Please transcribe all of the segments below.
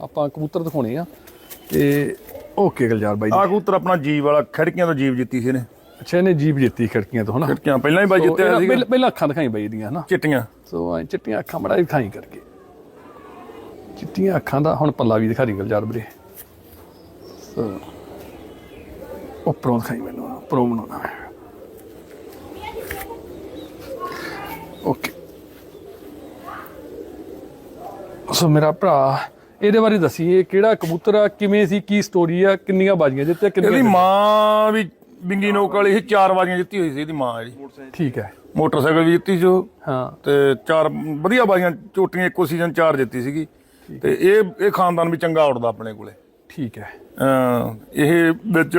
ਆਪਾਂ ਕਬੂਤਰ ਦਿਖਾਉਣੇ ਆ। ਤੇ ਓਕੇ ਗਲਜਾਰ ਬਾਈ ਆ ਕਬੂਤਰ ਆਪਣਾ ਜੀਵ ਵਾਲਾ ਖੜਕੀਆਂ ਤੋਂ ਜੀਵ ਜਿੱਤੀ ਸੀ ਇਹਨੇ। ਅੱਛਾ ਇਹਨੇ ਜੀਪ ਜਿੱਤੀ ਖਿੜਕੀਆਂ ਤੋਂ ਹਨਾ? ਖੜਕੀਆਂ ਪਹਿਲਾਂ ਹੀ ਬਾਈ ਜਿੱਤਿਆ ਸੀ ਪਹਿਲਾਂ- ਅੱਖਾਂ ਦਿਖਾਈ ਬਾਈ ਦੀਆਂ ਹਨਾ? ਚਿੱਟੀਆਂ। ਸੋ ਐ ਚਿੱਟੀਆਂ ਅੱਖਾਂ ਬੜਾ ਦਿਖਾਈ ਕਰਕੇ। ਚਿੱਟੀਆਂ ਅੱਖਾਂ ਦਾ ਹੁਣ ਪੱਲਾ ਵੀ ਦਿਖਾ ਰਹੀ ਗਲਜਾਰ ਵੀਰੇ। ਸੋ ਉੱਪਰੋਂ ਦਿਖਾਈ ਮੈਨੂੰ ਉੱਪਰੋਂ ਬਣਾਉਣਾ ਓਕੇ। ਸੋ ਮੇਰਾ ਭਰਾ ਇਹਦੇ ਬਾਰੇ ਦਸੀਏ ਕਿਹੜਾ ਕਬੂਤਰ ਆ ਕਿਵੇਂ ਸੀ ਕੀ ਸਟੋਰੀ ਆ ਕਿੰਨੀਆਂ ਬਾਜੀਆਂ ਜਿੱਤੇ ਇਹਦੀ ਕਿੰਨੀਆਂ ਮਾਂ ਵੀ ਬਿੰਗੀ ਨੋਕ ਵਾਲੀ ਸੀ ਚਾਰ ਵਾਰੀਆਂ ਜਿੱਤੀ ਹੋਈ ਸੀ ਇਹਦੀ ਮਾਂ ਜਿਹੜੀ ਠੀਕ ਹੈ। ਮੋਟਰਸਾਈਕਲ ਵੀ ਜਿੱਤੀ ਸੀ ਉਹ। ਹਾਂ। ਤੇ ਚਾਰ ਵਧੀਆ ਬਾਜ਼ੀਆਂ ਝੋਟੀਆਂ ਇੱਕੋ ਸੀਜ਼ਨ ਚਾਰ ਜਿੱਤੀ ਸੀਗੀ। ਤੇ ਇਹ ਇਹ ਖਾਨਦਾਨ ਵੀ ਚੰਗਾ ਉੱਡਦਾ ਆਪਣੇ ਕੋਲੇ। ਠੀਕ ਹੈ। ਅਮ ਇਹ ਵਿੱਚ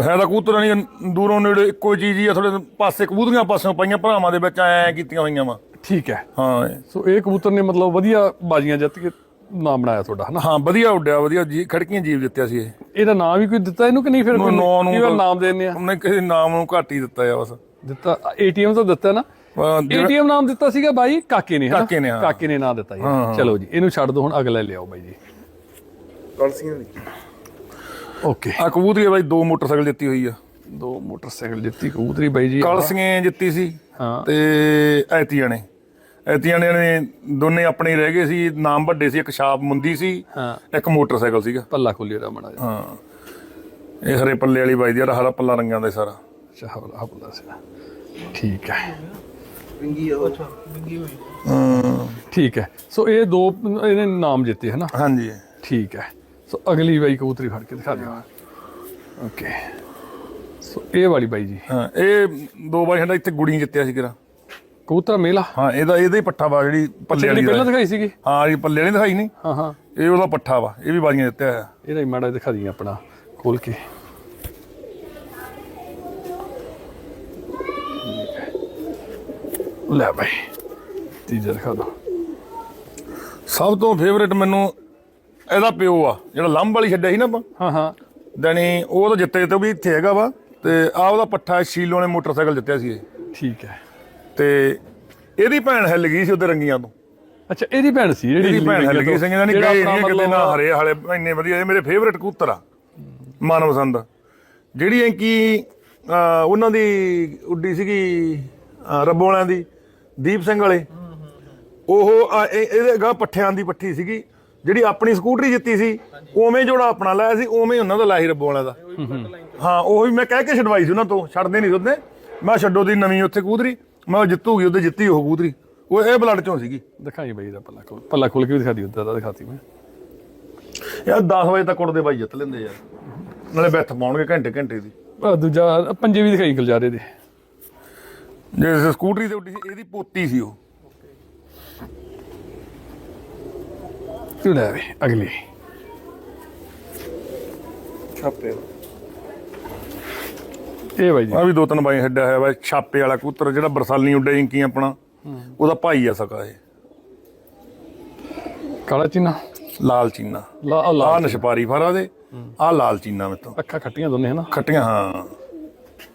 ਹੈ ਤਾਂ ਕਬੂਤਰਾਂ ਨਹੀਂ ਦੂਰੋਂ ਨੇੜੇ ਇੱਕੋ ਚੀਜ਼ ਹੀ ਆ ਥੋੜੇ ਪਾਸੇ ਕਬੂਤਰੀਆਂ ਪਾਸਿਓਂ ਪਈਆਂ ਭਰਾਵਾਂ ਦੇ ਵਿੱਚ ਐ ਕੀਤੀਆਂ ਹੋਈਆਂ ਵਾ। ਠੀਕ ਹੈ। ਹਾਂ। ਸੋ ਇਹ ਕਬੂਤਰ ਨੇ ਮਤਲਬ ਵਧੀਆ ਬਾਜੀਆਂ ਜਿੱਤ ਕੇ ਨਾਮ ਬਣਾਇਆ ਤੁਹਾਡਾ ਹਨਾ? ਹਾਂ ਵਧੀਆ ਉੱਡਿਆ ਵਧੀਆ ਜੀ ਖੜਕੀਆਂ ਜੀਵ ਦਿੱਤਿਆ ਸੀ ਇਹ। ਇਹਦਾ ਨਾਮ ਵੀ ਕੋਈ ਦਿੱਤਾ ਇਹਨੂੰ ਕਿ ਨਹੀਂ ਫਿਰ ਨਾਂ ਨੂੰ ਕੀ ਵਾਰ ਤਾਂ- ਨਾਮ ਦੇਣੇ ਆ? ਉਹਨੇ ਕਿਸੇ ਨਾਮ ਨੂੰ ਘੱਟ ਹੀ ਦਿੱਤਾ ਆ ਬਸ। ਦਿੱਤਾ ਏਟੀਐਮ ਤਾਂ ਦਿੱਤਾ ਨਾ। ਏਟੀਐਮ ਨਾਮ ਦਿੱਤਾ ਸੀਗਾ ਬਾਈ ਕਾਕੇ ਨੇ? ਕਾਕੇ ਨੇ। ਕਾਕੇ ਨੇ ਨਾਮ ਦਿੱਤਾ ਜੀ। ਚਲੋ ਜੀ ਇਹਨੂੰ ਛੱਡ ਦੋ ਹੁਣ ਅਗਲਾ ਲਿਆਓ ਬਾਈ ਜੀ। ਕਲਸੀਆਂ ਦੀ। ਓਕੇ। ਆ ਕਬੂਤਰੀ ਬਾਈ ਦੋ ਮੋਟਰਸਾਈਕਲ ਦਿੱਤੀ ਹੋਈ ਆ। ਦੋ ਮੋਟਰਸਾਈਕਲ ਦਿੱਤੀ ਕਬੂਤਰੀ ਬਾਈ ਜੀ ਕਲਸੀਆਂ ਜਿੱਤੀ ਸੀ ਹਾਂ। ਤੇ ਐਤੀਆਂ ਨੇ ਐਤੀਆਂ ਨੇ ਦੋਨੇ ਆਪਣੇ ਰਹਿ ਗਏ ਸੀ ਨਾਮ ਵੱਡੇ ਸੀ ਇੱਕ ਛਾਪ ਮੁੰਦੀ ਸੀ ਹਾਂ। ਇੱਕ ਮੋਟਰਸਾਈਕਲ ਸੀਗਾ। ਪੱਲਾ ਖੋਲੀ ਦਾ ਮੜਾ ਹਾਂ। ਇਹ ਹਰੇ ਪੱਲੇ ਵਾਲੀ ਬਾਈ ਦੀ ਆ ਹਰਾ ਪੱਲਾ ਰੰਗਾਂ ਦਾ ਸਾਰਾ। ਚਾਹਲ ਹਬਲਾ ਸੀ ਠੀਕ ਹੈ। ਵਿੰਗੀ ਉਹ। ਵਿੰਗੀ ਹੋਈ। ਹਾਂ। ਠੀਕ ਹੈ। ਸੋ ਇਹ ਦੋ ਇਹਨੇ ਨਾਮ ਜਿੱਤੇ ਹਨਾ? ਹਾਂਜੀ। ਠੀਕ ਹੈ। ਸੋ ਅਗਲੀ ਬਾਈ ਕਬੂਤਰੀ ਫੜ ਕੇ ਦਿਖਾ ਦਿਓ। ਓਕੇ। ਸੋ ਇਹ ਵਾਲੀ ਬਾਈ ਜੀ। ਹਾਂ ਇਹ ਦੋ ਵਾਰੀ ਸਾਡਾ ਇੱਥੇ ਗੁੜੀ ਜਿੱਤਿਆ ਸੀ ਕਿਰਾ ਕਬੂਤਰ ਮੇਲਾ? ਹਾਂ ਇਹਦਾ ਇਹਦਾ ਹੀ ਪੱਠਾ ਵਾ ਜਿਹੜੀ ਪੱਲੇ ਵਾਲੀ ਪਹਿਲਾਂ। ਦਿਖਾਈ ਸੀਗੀ? ਹਾਂ ਇਹ ਪੱਲੇ ਵਾਲੀ ਦਿਖਾਈ ਨਹੀਂ? ਹਾਂ ਹਾਂ। ਇਹ ਉਹਦਾ ਪੱਠਾ ਵਾ ਇਹ ਵੀ ਬਾਜੀਆਂ ਜਿੱਤਿਆ ਹੋਇਆ ਇਹਦਾ ਹੀ ਮਾੜਾ ਦਿਖਾ ਦਈਏ ਆਪਣਾ ਖੋਲ ਕੇ। ਲੈ ਬਾਈ ਤੀਜਾ ਦਿਖਾ ਦੋ। ਸਭ ਤੋਂ ਫੇਵਰੇਟ ਮੈਨੂੰ ਇਹਦਾ ਪਿਓ ਆ ਜਿਹੜਾ ਲੰਬ ਵਾਲੀ ਛੱਡਿਆ ਸੀ ਨਾ ਆਪਾਂ। ਹਾਂ ਹਾਂ। ਦਣੀ ਉਹ ਤਾਂ ਜਿੱਤੇ ਤੇ ਵੀ ਇੱਥੇ ਹੈਗਾ ਵਾ ਤੇ ਆ ਉਹਦਾ ਪੱਠਾ ਸ਼ੀਲੋ ਨੇ ਮੋਟਰਸਾਈਕਲ ਜਿੱਤਿਆ ਸੀ ਇਹ। ਠੀਕ ਹੈ। ਤੇ ਇਹਦੀ ਭੈਣ ਹਿੱਲ ਗਈ ਸੀ ਉਹਦੇ ਰੰਗੀਆਂ ਤੋਂ। ਅੱਛਾ ਇਹਦੀ ਭੈਣ ਸੀ ਜਿਹੜੀ ਇਹਦੀ ਭੈਣ ਹਿੱਲ ਹਿੱਲੀ ਗਈ ਸੀ ਇਹਨਾਂ ਨੇ ਜਿਹੜਾ ਗਏ ਨਹੀਂ ਕਿਤੇ ਨਾ ਹਰੇ ਹਾਲੇ ਇੰਨੇ ਵਧੀਆ ਇਹ ਮੇਰੇ ਫੇਵਰੇਟ ਕਬੂਤਰ ਆ ਮਨਪਸੰਦ ਜਿਹੜੀ ਐ ਕਿ ਉਹਨਾਂ ਦੀ ਉੱਡੀ ਸੀਗੀ ਰੱਬੋ ਵਾਲਿਆਂ ਦੀ ਦੀਪ ਸਿੰਘ ਵਾਲੇ। ਉਹ ਇਹਦੇ ਗਾ ਪੱਠਿਆਂ ਦੀ ਪੱਠੀ ਸੀਗੀ ਜਿਹੜੀ ਆਪਣੀ ਸਕੂਟਰੀ ਜਿੱਤੀ ਸੀ ਉਵੇਂ ਜੋੜਾ ਆਪਣਾ ਲਾਇਆ ਸੀ ਉਵੇਂ ਹੀ ਉਹਨਾਂ ਦਾ ਸੀ ਰੱਬੋ ਵਾਲਿਆਂ ਦਾ। ਹਾਂ ਉਹ ਵੀ ਮੈਂ ਕਹਿ ਕੇ ਛਡਵਾਈ ਸੀ ਉਹਨਾਂ ਤੋਂ ਛੱਡਦੇ ਨਹੀਂ ਉਹਦੇ। ਮੈਂ ਛੱਡੋ ਦੀ ਨਵੀਂ ਉੱਥੇ ਕਬੂਤਰੀ। ਮੈਂ ਉਹ ਜਿੱਤੂਗੀ ਉਹਦੇ ਜਿੱਤੀ ਉਹ ਕਬੂਤਰੀ। ਉਹ ਇਹ ਬਲੱਡ ਚੋਂ ਸੀਗੀ। ਦਿਖਾਈ ਬਾਈ ਦਾ ਪੱਲਾ ਖੋਲ ਪੱਲਾ ਖੋਲ ਕੇ ਵੀ ਦਿਖਾ ਦਿਓ ਉਦਾਂ ਦਾ ਦਿਖਾਤੀ ਮੈਂ। ਯਾਰ 10 ਵਜੇ ਤੱਕ ਉੱਡਦੇ ਬਾਈ ਜਿੱਤ ਲੈਂਦੇ ਯਾਰ। ਨਾਲੇ ਬੈਠ ਪਾਉਣਗੇ ਘੰਟੇ ਘੰਟੇ ਦੀ। ਆਹ ਦੂਜਾ ਪੰਜੇ ਵੀ ਦਿਖਾਈ ਗੁਲਜਾਰੇ ਦੇ। ਜੇ ਸਕੂਟਰੀ ਤੇ ਉੱਡੀ ਸੀ ਇਹਦੀ ਪੋਤੀ ਸੀ ਉਹ। ਲੈ ਵੇ ਅਗਲੀ। ਛਾਪੇ। ਇਹ ਬਾਈ ਜੀ। ਆ ਵੀ ਦੋ ਤਿੰਨ ਬਾਈ ਹੱਡਿਆ ਹੋਇਆ ਵਾ ਛਾਪੇ ਵਾਲਾ ਕਬੂਤਰ ਜਿਹੜਾ ਬਰਸਾਲੀ ਉੱਡਿਆ ਇੰਕੀ ਆਪਣਾ ਉਹਦਾ ਭਾਈ ਆ ਸਕਾ ਇਹ। ਕਾਲਾ ਚੀਨਾ? ਲਾਲ ਚੀਨਾ। ਆ ਨਸ਼ਪਾਰੀ ਫਾਰਾ ਦੇ ਆ ਲਾਲ ਚੀਨਾ ਮੇਤੋਂ ਅੱਖਾਂ ਖੱਟੀਆਂ ਦੋਨੇ ਹਨਾ? ਖੱਟੀਆਂ ਹਾਂ।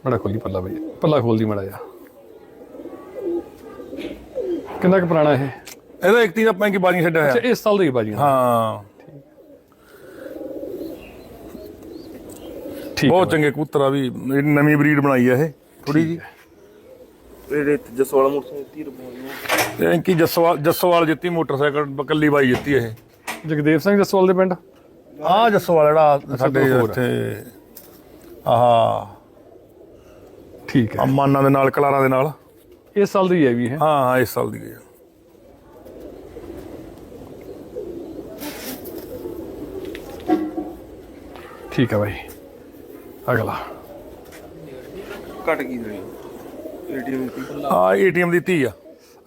ਬੜਾ ਖੋਲੀ ਪੱਲਾ ਬਾਈ ਪੱਲਾ ਖੋਲਦੀ ਮੜਾ ਜਾ। ਕਿੰਨਾ ਕੁ ਪੁਰਾਣਾ ਇਹ? ਇਹਦਾ ਇੱਕ ਤੀ ਆਪਾਂ ਕੀ ਬਾਜੀ ਛੱਡਿਆ ਅੱਛਾ ਹੋਇਆ ਇਸ ਸਾਲ ਦੀ ਬਾਜੀ ਹਾਂ। ਠੀਕ ਬਹੁਤ ਚੰਗੇ ਕਬੂਤਰ ਆ ਵੀ ਇਹ ਨਵੀਂ ਬਰੀਡ ਬਣਾਈ ਆ ਇਹ ਥੋੜੀ ਜੀ ਇਹਦੇ ਜਸਵਾਲਾ ਮੋਟਰਸਾਈਕਲ 30 ਰੁਪਏ ਤੇ ਇੰਕੀ ਜੱਸਵਾਲ ਜੱਸਵਾਲ ਜਿੱਤੀ ਮੋਟਰਸਾਈਕਲ ਕੱਲੀ ਬਾਈ ਜਿੱਤੀ ਇਹ। ਜਗਦੇਵ ਸਿੰਘ ਜਸਵਾਲ ਦੇ ਪਿੰਡ? ਆ ਜੱਸਵਾਲ ਜਿਹੜਾ ਸਾਡੇ। ਇੱਥੇ ਆਹ। ਠੀਕ ਹੈ। ਅਮਾਨਾਂ ਦੇ ਨਾਲ ਕਲਾਰਾਂ ਦੇ ਨਾਲ। ਇਸ ਸਾਲ ਦੀ ਹੈ ਵੀ ਇਹ। ਹਾਂ ਹਾਂ ਇਸ ਸਾਲ ਦੀ ਆ। ਠੀਕ ਹੈ ਬਾਈ। ਅਗਲਾ। ਘਟ ਗਈ ਰਹੀ ਏਟੀਐਮ ਦੀ। ਆ ਏਟੀਐਮ ਦੀ ਧੀ ਆ।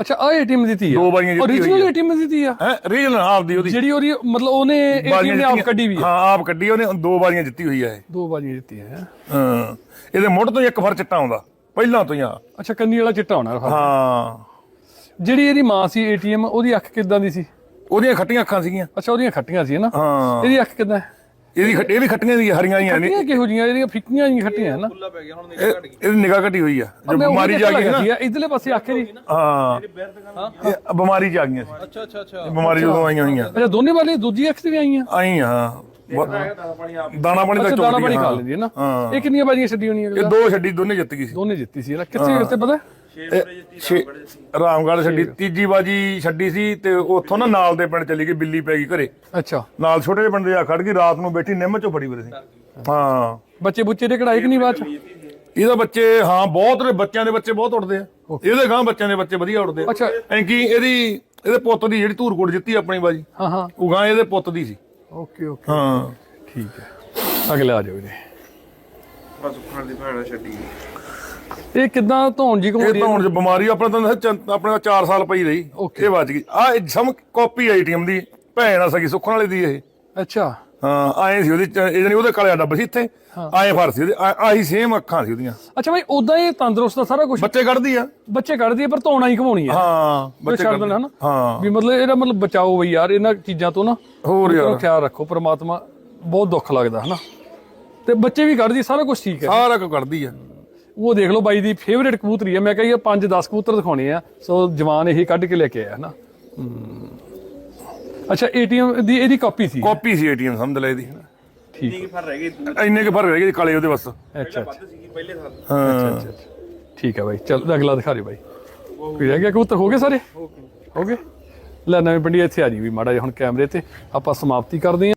ਅੱਛਾ ਆ ਏਟੀਐਮ ਦੀ ਤੀ ਆ। ਦੋ ਬਾਰੀਆਂ ਜਿੱਤੀ ਆ। ਏਟੀਐਮ ਦੀ ਤੀ ਆ? ਹੈ ਰੀਜਨਲ ਹਾਫ ਦੀ ਉਹਦੀ। ਜਿਹੜੀ ਉਹਦੀ ਮਤਲਬ ਉਹਨੇ ਏਟੀਐਮ ਨੇ ਆਪ ਕੱਢੀ ਵੀ ਆ। ਹਾਂ ਆਪ ਕੱਢੀ ਉਹਨੇ ਦੋ ਬਾਰੀਆਂ ਜਿੱਤੀ ਹੋਈ ਆ ਇਹ। ਦੋ ਬਾਜੀਆਂ ਦਿੱਤੀਆਂ ਹੈ। ਹਾਂ ਇਹਦੇ ਮੁੱਢ ਤੋਂ ਇੱਕ ਫਰ ਚਿੱਟਾ ਆਉਂਦਾ ਪਹਿਲਾਂ ਤੋਂ ਹੀ ਆ। ਅੱਛਾ ਕੰਨੀ ਵਾਲਾ ਚਿੱਟਾ ਹੋਣਾ। ਹਾਂ। ਜਿਹੜੀ ਇਹਦੀ ਮਾਂ ਸੀ ਏਟੀਐਮ ਉਹਦੀ ਅੱਖ ਕਿੱਦਾਂ ਦੀ ਸੀ? ਉਹਦੀਆਂ ਖੱਟੀਆਂ ਅੱਖਾਂ ਸੀਗੀਆਂ। ਅੱਛਾ ਉਹਦੀਆਂ ਖੱਟੀਆਂ ਸੀ ਨਾ? ਹਾਂ। ਇਹਦੀ ਅੱਖ ਕਿੱਦਾਂ ਹੈ? ਇਹਦੀ ਖੱਟ- ਇਹ ਵੀ ਖੱਟੀਆਂ ਦੀ ਹਰੀਆਂ ਹੀ ਨੇ ਖੱਟੀਆਂ ਕਿਹੋ ਜੀਆਂ? ਜਿਹੜੀਆਂ ਫਿੱਕੀਆਂ ਜੀਆਂ ਖੱਟੀਆਂ ਨਾ। ਖੁੱਲਾ ਪੈ ਗਿਆ ਹੁਣ ਇਹ ਇਹਦੀ ਨਿਗਾਹ ਘਟੀ ਹੋਈ ਆ। ਜੋ ਬਿਮਾਰੀ ਜਾ ਗਈ ਨਾ। ਇਧਰਲੇ ਪਾਸੇ ਆਖੇ ਦੀ ਹਾਂ। ਇਹ ਬਿਮਾਰੀ ਚ ਆ ਗਈਆਂ ਸੀ। ਅੱਛਾ ਅੱਛਾ ਅੱਛਾ। ਇਹ ਬਿਮਾਰੀ ਜਦੋਂ ਆਈਆਂ ਹੋਈਆਂ। ਅੱਛਾ ਦੋਨੇ ਵਾਲੀ ਦੂਜੀ ਅੱਖ ਤੇ ਵੀ ਆਈਆਂ? ਆਈ ਹਾਂ। ਬ- ਪਾਣੀ ਆਪ। ਦਾਣਾ ਪਾਣੀ ਦਾ ਅੱਛਾ ਦਾਣਾ ਪਾਣੀ। ਖਾ ਲੈਂਦੀ ਹੈ ਨਾ। ਹਾਂ। ਇਹ ਕਿੰਨੀਆਂ ਬਾਜੀਆਂ ਛੱਡੀ ਹੋਣੀਆਂ ਇਹ ਦੋ ਛੱਡੀ ਦੋਨੇ ਜਿੱਤ ਗਈ ਸੀ। ਦੋਨੇ ਜਿੱਤੀ ਸੀ ਨਾ। ਕਿੱਥੇ ਕਿੱਥੇ ਪਤਾ? ਰਾਮਗੜ੍ਹ ਛੱਡੀ ਤੀਜੀ ਬਾਜੀ ਛੱਡੀ ਸੀ ਤੇ ਉੱਥੋਂ ਨਾ ਨਾਲ ਦੇ ਪਿੰਡ ਚਲੀ ਗਈ ਬਿੱਲੀ ਪੈ ਗਈ ਘਰੇ। ਅੱਛਾ। ਨਾਲ ਛੋਟੇ ਜਿਹੇ ਪਿੰਡ ਆ ਖੜ ਗਈ ਰਾਤ ਨੂੰ ਬੈਠੀ ਨਿੰਮ ਚੋਂ ਫੜੀ ਵੀਰੇ ਸੀ। ਹਾਂ। ਬੱਚੇ ਬੁੱਚੇ ਦੇ ਕਢਾਈ ਕਿ ਨਹੀਂ ਬਾਅਦ ਚ? ਇਹਦਾ ਬੱਚੇ ਹਾਂ ਬਹੁਤ ਨੇ ਬੱਚਿਆਂ ਦੇ ਬੱਚੇ ਬਹੁਤ ਉੱਡਦੇ ਆ। ਇਹਦੇ ਗਾਂ ਬੱਚਿਆਂ ਦੇ ਬੱਚੇ ਵਧੀਆ ਉੱਡਦੇ ਆ। ਅੱਛਾ। ਐਂਕੀ ਇਹਦੀ ਇਹਦੇ ਪੁੱਤ ਦੀ ਜਿਹੜੀ ਧੂਰਕੋਟ ਜਿੱਤੀ ਆਪਣੀ ਬਾਜੀ ਹਾਂ ਹਾਂ। ਉਹ ਗਾਂ ਇਹਦੇ ਪੁੱਤ ਦੀ ਸੀ। ਓਕੇ ਓਕੇ ਹਾਂ। ਠੀਕ ਹੈ। ਅਗਲੇ ਆ ਜਾਓ ਜੀ ਬਸ ਉਖਾਂ ਦੀ ਭੈਣਾ ਛੱਡੀ। ਇਹ ਕਿਦਾਂ ਧੌਣ ਜੀ ਇਹ ਘੁੰਮਦੀ ਹੁਣ ਜੇ ਬਿਮਾਰੀ ਆਪਣੇ ਤਾਂ ਚ- ਆਪਣੇ ਤਾਂ 4 ਸਾਲ ਪਈ ਰਹੀ। Okay. ਇਹ ਵੱਜ ਗਈ। ਆ ਸਮ ਕਾਪੀ ਆਈਟੀਐਮ ਦੀ ਭੈਣ ਆ ਸਕੀ ਸੁੱਖਣ ਵਾਲੀ ਦੀ ਇਹ। ਅੱਛਾ। ਹਾਂ ਆਏ ਸੀ ਉਹਦੀ ਚ- ਇਹ ਜਣੀ ਉਹਦੇ ਕਾਲੇ ਡੱਬ ਸੀ ਇੱਥੇ। ਆਏ ਫਰ ਸੀ ਉਹਦੇ ਆ- ਆਹੀ ਸੇਮ ਅੱਖਾਂ ਸੀ ਉਹਦੀਆਂ। ਅੱਛਾ ਭਾਈ ਉਦਾਂ ਇਹ ਤੰਦਰੁਸਤ ਆ ਸਾਰਾ ਕੁਝ ਬੱਚੇ ਕੱਢਦੀ ਆ। ਬੱਚੇ ਕੱਢਦੀ ਹੈ ਪਰ ਧੌਣਾ ਹੀ ਘਵਾਉਣੀ ਹੈ ਹਾਂ ਬੱਚੇ ਬੱਚੇ ਛੱਡ ਦੇਣਾ ਹਨਾ ਹਾਂ। ਵੀ ਮਤਲਬ ਇਹਦਾ ਮਤਲਬ ਬਚਾਓ ਬਈ ਯਾਰ ਇਹਨਾਂ ਚੀਜ਼ਾਂ ਤੋਂ ਨਾ। ਹੋਰ ਯਾਰ। ਖਿਆਲ ਰੱਖੋ ਪ੍ਰਮਾਤਮਾ ਬਹੁਤ ਦੁੱਖ ਲੱਗਦਾ ਹਨਾ? ਤੇ ਬੱਚੇ ਵੀ ਕੱਢਦੀ ਸਾਰਾ ਕੁਝ ਠੀਕ ਹੈ। ਸਾਰਾ ਕੁ ਕੱਢਦੀ ਆ। ਉਹ ਦੇਖ ਲਓ ਬਾਈ ਦੀ ਫੇਵਰੇਟ ਕਬੂਤਰੀ ਹੈ ਮੈਂ ਕਹੀ 5 10 ਕਬੂਤਰ ਦਿਖਾਉਣੇ ਆ। ਸੋ ਜਵਾਨ ਇਹੀ ਕੱਢ ਕੇ ਲੈ ਕੇ ਆਇਆ ਹਨਾ। ਅੱਛਾ ਏਟੀਐਮ ਦੀ ਇਹਦੀ ਕਾਪੀ ਸੀ। ਕਾਪੀ ਸੀ ਏਟੀਐਮ ਸਮਝ ਲੈ ਇਹਦੀ। ਠੀਕ ਕੀ ਫਰ ਰਹਿ ਗਈ ਦੂਰ। ਇੰਨੇ ਕੇ ਫ਼ਰਕ ਰਹਿ ਗਏ ਕਾਲੇ ਉਹਦੇ ਬਸ। ਅੱਛਾ ਅੱਛਾ। ਵੱਧ ਸੀਗੀ ਪਹਿਲੇ ਸਾਲ। ਹਾਂ। ਠੀਕ ਹੈ ਬਾਈ। ਚਲ ਅਗਲਾ ਦਿਖਾ ਦਿਓ ਬਾਈ। ਕੋਈ ਰਹਿ ਗਿਆ ਕਬੂਤਰ? ਹੋ ਗਏ ਸਾਰੇ? ਹੋ ਗਏ। ਲੈ ਨਵੇਂ ਪਿੰਡੀ ਇੱਥੇ ਆ ਜੀ ਵੀ ਮਾੜਾ ਜਿਹਾ ਹੁਣ ਕੈਮਰੇ ਤੇ। ਆਪਾਂ ਸਮਾਪਤੀ ਕਰਦੇ ਹਾਂ